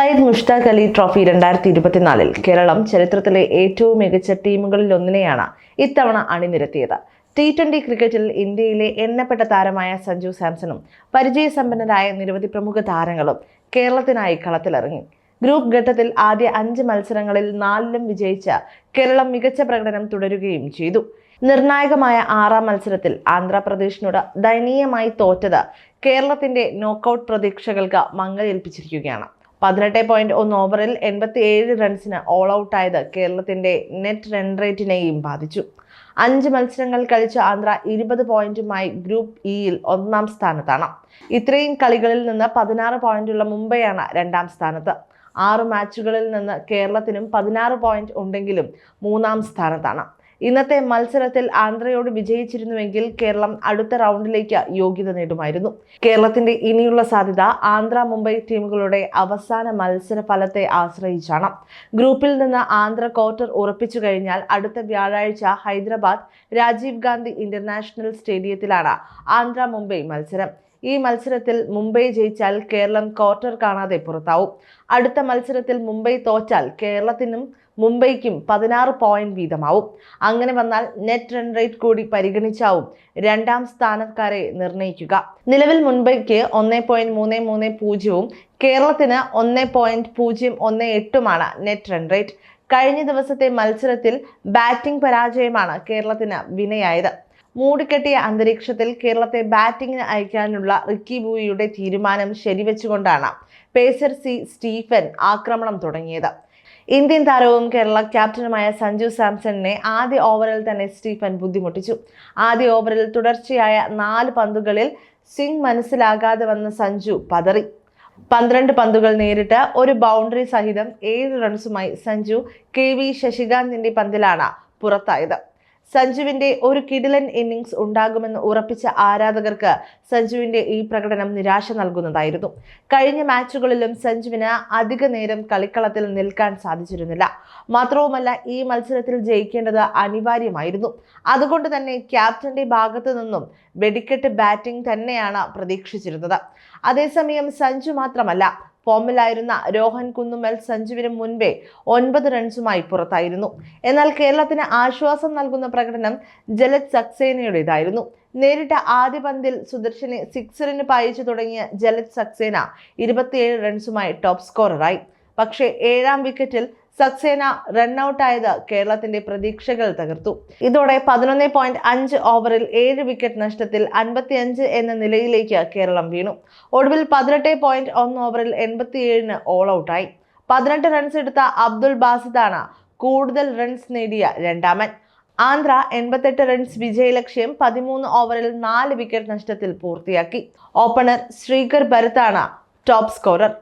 Sayyid Mushtaq Ali trophy രണ്ടായിരത്തി ഇരുപത്തിനാലിൽ കേരളം ചരിത്രത്തിലെ ഏറ്റവും മികച്ച ടീമുകളിൽ ഒന്നിനെയാണ് ഇത്തവണ അണിനിരത്തിയത്. ടി ട്വന്റി ക്രിക്കറ്റിൽ ഇന്ത്യയിലെ എണ്ണപ്പെട്ട താരമായ സഞ്ജു സാംസണും പരിചയസമ്പന്നരായ നിരവധി പ്രമുഖ താരങ്ങളും കേരളത്തിനായി കളത്തിലിറങ്ങി. ഗ്രൂപ്പ് ഘട്ടത്തിൽ ആദ്യ അഞ്ച് മത്സരങ്ങളിൽ നാലിലും വിജയിച്ച കേരളം മികച്ച പ്രകടനം തുടരുകയും ചെയ്തു. നിർണായകമായ ആറാം മത്സരത്തിൽ ആന്ധ്രാപ്രദേശിനോട് ദയനീയമായി തോറ്റത് കേരളത്തിന്റെ നോക്കൌട്ട് പ്രതീക്ഷകൾക്ക് മങ്ങലേൽപ്പിച്ചിരിക്കുകയാണ്. പതിനെട്ട് പോയിന്റ് ഒന്ന് ഓവറിൽ എൺപത്തി ഏഴ് റൺസിന് ഓൾ ഔട്ടായത് കേരളത്തിന്റെ നെറ്റ് റൺ റേറ്റിനെയും ബാധിച്ചു. അഞ്ച് മത്സരങ്ങൾ കളിച്ച ആന്ധ്ര ഇരുപത് പോയിന്റുമായി ഗ്രൂപ്പ് ഇയിൽ ഒന്നാം സ്ഥാനത്താണ്. ഇത്രയും കളികളിൽ നിന്ന് പതിനാറ് പോയിന്റുള്ള മുംബൈയാണ് രണ്ടാം സ്ഥാനത്ത്. ആറ് മാച്ചുകളിൽ നിന്ന് കേരളത്തിനും പതിനാറ് പോയിന്റ് ഉണ്ടെങ്കിലും മൂന്നാം സ്ഥാനത്താണ്. ഇന്നത്തെ മത്സരത്തിൽ ആന്ധ്രയോട് വിജയിച്ചിരുന്നുവെങ്കിൽ കേരളം അടുത്ത റൗണ്ടിലേക്ക് യോഗ്യത നേടുമായിരുന്നു. കേരളത്തിന്റെ ഇനിയുള്ള സാധ്യത ആന്ധ്ര മുംബൈ ടീമുകളുടെ അവസാന മത്സര ഫലത്തെ ആശ്രയിച്ചാണ്. ഗ്രൂപ്പിൽ നിന്ന് ആന്ധ്ര ക്വാർട്ടർ ഉറപ്പിച്ചു കഴിഞ്ഞാൽ അടുത്ത വ്യാഴാഴ്ച ഹൈദരാബാദ് രാജീവ് ഗാന്ധി ഇന്റർനാഷണൽ സ്റ്റേഡിയത്തിലാണ് ആന്ധ്ര മുംബൈ മത്സരം. ഈ മത്സരത്തിൽ മുംബൈ ജയിച്ചാൽ കേരളം ക്വാർട്ടർ കാണാതെ പുറത്താവും. അടുത്ത മത്സരത്തിൽ മുംബൈ തോറ്റാൽ കേരളത്തിനും മുംബൈക്കും പതിനാറ് പോയിന്റ് വീതമാവും. അങ്ങനെ വന്നാൽ നെറ്റ് റൺ റേറ്റ് കൂടി പരിഗണിച്ചാവും രണ്ടാം സ്ഥാനക്കാരെ നിർണയിക്കുക. നിലവിൽ മുംബൈക്ക് ഒന്ന് പോയിന്റ് മൂന്ന് മൂന്ന് പൂജ്യവും കേരളത്തിന് ഒന്ന് പോയിന്റ് പൂജ്യം ഒന്ന് എട്ടുമാണ് നെറ്റ് റൺ റേറ്റ് കഴിഞ്ഞ ദിവസത്തെ മത്സരത്തിൽ ബാറ്റിംഗ് പരാജയമാണ് കേരളത്തിന് വിനയായത്. മൂടിക്കെട്ടിയ അന്തരീക്ഷത്തിൽ കേരളത്തെ ബാറ്റിംഗിന് അയക്കാനുള്ള റിക്കി ബൂയിയുടെ തീരുമാനം ശരിവെച്ചുകൊണ്ടാണ് പേസർ സി സ്റ്റീഫൻ ആക്രമണം തുടങ്ങിയത്. ഇന്ത്യൻ താരവും കേരള ക്യാപ്റ്റനുമായ സഞ്ജു സാംസണിനെ ആദ്യ ഓവറിൽ തന്നെ സ്റ്റീഫൻ ബുദ്ധിമുട്ടിച്ചു. ആദ്യ ഓവറിൽ തുടർച്ചയായ നാല് പന്തുകളിൽ സിംഗ് മനസ്സിലാകാതെ വന്ന സഞ്ജു പതറി. പന്ത്രണ്ട് പന്തുകൾ നേരിട്ട് ഒരു ബൗണ്ടറി സഹിതം ഏഴ് റൺസുമായി സഞ്ജു കെ വി ശശികാന്തിന്റെ പന്തിലാണ് പുറത്തായത്. സഞ്ജുവിന്റെ ഒരു കിടിലൻ ഇന്നിംഗ്സ് ഉണ്ടാകുമെന്ന് ഉറപ്പിച്ച ആരാധകർക്ക് സഞ്ജുവിന്റെ ഈ പ്രകടനം നിരാശ നൽകുന്നതായിരുന്നു. കഴിഞ്ഞ മാച്ചുകളിലും സഞ്ജുവിന് അധിക നേരം കളിക്കളത്തിൽ നിൽക്കാൻ സാധിച്ചിരുന്നില്ല. മാത്രവുമല്ല ഈ മത്സരത്തിൽ ജയിക്കേണ്ടത് അനിവാര്യമായിരുന്നു. അതുകൊണ്ട് തന്നെ ക്യാപ്റ്റന്റെ ഭാഗത്തു നിന്നും വെടിക്കെട്ട് ബാറ്റിംഗ് തന്നെയാണ് പ്രതീക്ഷിച്ചിരുന്നത്. അതേസമയം സഞ്ജു മാത്രമല്ല ഫോമിലായിരുന്ന രോഹൻ കുന്നുമൽ സഞ്ജുവിന് മുൻപേ ഒൻപത് റൺസുമായി പുറത്തായിരുന്നു. എന്നാൽ കേരളത്തിന് ആശ്വാസം നൽകുന്ന പ്രകടനം ജലജ് സക്സേനയുടേതായിരുന്നു. നേരിട്ട ആദ്യ പന്തിൽ സുദർശനെ സിക്സറിന് പായിച്ചു തുടങ്ങിയ ജലജ് സക്സേന ഇരുപത്തിയേഴ് റൺസുമായി ടോപ്പ് സ്കോററായി പക്ഷേ ഏഴാം വിക്കറ്റിൽ സക്സേന റണ്ണൌട്ടായത് കേരളത്തിന്റെ പ്രതീക്ഷകൾ തകർത്തു. ഇതോടെ പതിനൊന്ന് പോയിന്റ് അഞ്ച് ഓവറിൽ ഏഴ് വിക്കറ്റ് നഷ്ടത്തിൽ അൻപത്തിയഞ്ച് എന്ന നിലയിലേക്ക് കേരളം വീണു. ഒടുവിൽ പതിനെട്ട് പോയിന്റ് ഒന്ന് ഓവറിൽ എൺപത്തിയേഴിന് ഓൾ ഔട്ടായി പതിനെട്ട് റൺസ് എടുത്ത അബ്ദുൾ ബാസിദാണ് കൂടുതൽ റൺസ് നേടിയ രണ്ടാമൻ. ആന്ധ്ര എൺപത്തെട്ട് റൺസ് വിജയലക്ഷ്യം പതിമൂന്ന് ഓവറിൽ നാല് വിക്കറ്റ് നഷ്ടത്തിൽ പൂർത്തിയാക്കി. ഓപ്പണർ ശ്രീകർ ഭരത്താണ് ടോപ്പ് സ്കോറർ